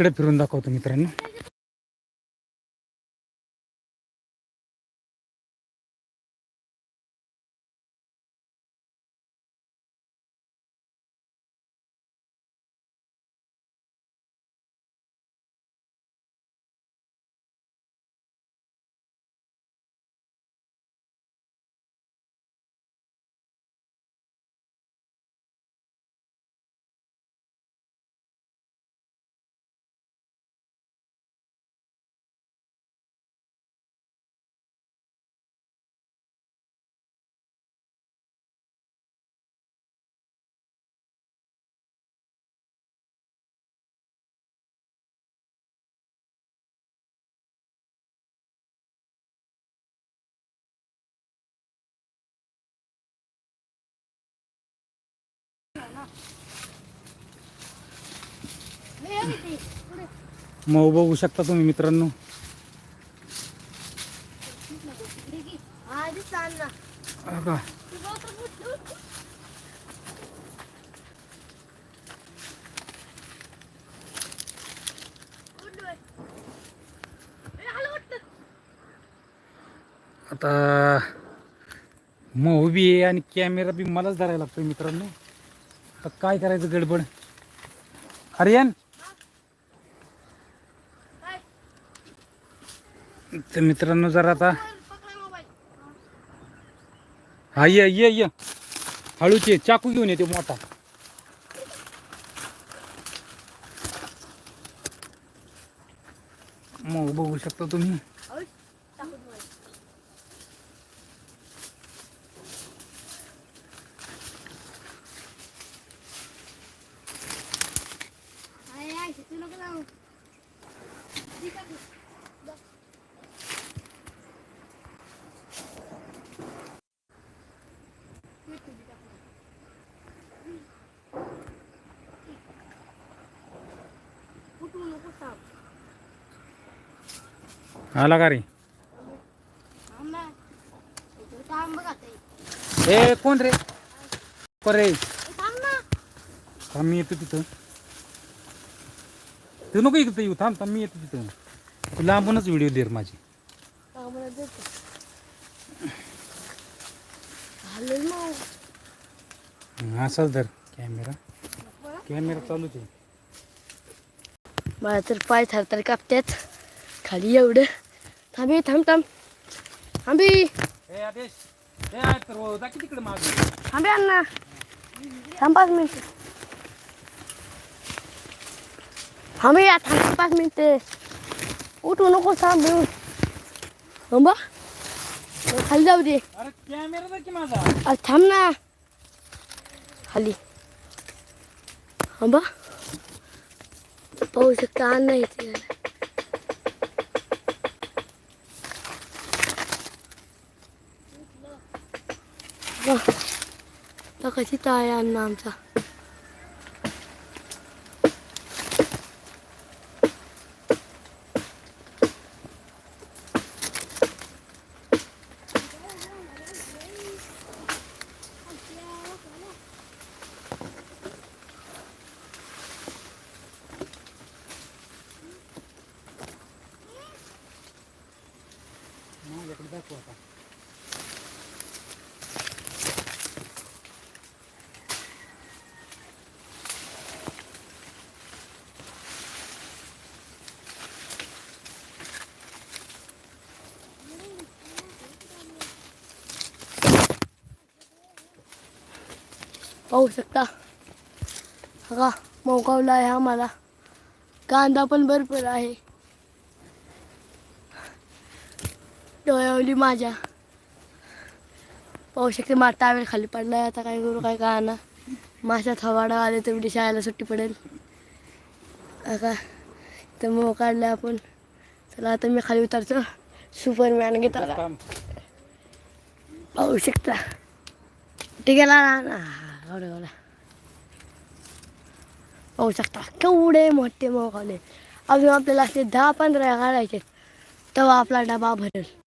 इकडे फिरून दाखवतो मित्रांनो. मऊ बघू शकता तुम्ही मित्रांनो का? आता मऊ बी आहे आणि कॅमेरा बी मलाच धरायला लागतोय मित्रांनो आता काय करायचं गडबड? हरियान तर मित्रांनो जरा आता हा ये ये ये. हळूचे चाकू घेऊन येते मोठा. मग बघू शकता तुम्ही. आला का रे ए कोण रे कोण रे थांब मी येतो तिथं तू नको इथं येऊ थांब थांब मी येतो तिथं. तू लांबूनच व्हिडिओ दे रे माझी. असाच धर कॅमेरा कॅमेरा चालूच आहे मला तर पाय थरथर कापतात खाली एवढं. थांबी थांब थांब. थांबी. हो, थांबे अण्णा. थांब पाच मिनिट. थांबे या थांब पाच मिनिट उठू नको थांब येऊन थांबा खाली जाऊ दे अरे कॅमेरा जा की माझा अरे थांब ना खाली थांबा पाहू शकता अण्णा इथे कशी आहे अण्णा आमचा माझ्याकडे आता. पाहू शकता. हा मोकावला आहे आम्हाला. कांदा पण भरपूर आहे. डोळ्यावली माझ्या. पाहू शकते मा टावेल खाली पडलाय आता काय करू काय का ना माशात हवाडा आले तर उद्या शाळेला सुट्टी पडेल. आता तर मग काढलं आपण. चला आता मी खाली उतरतो. सुपरमॅन घेतो. थांब. पाहू शकता. ते गेला ना ना. एवढं एवढं. पाहू शकता. केवढे मोठे मोकावले अजून आपल्याला असे दहा पंधरा काढायचे तेव्हा आपला डबा भरेल.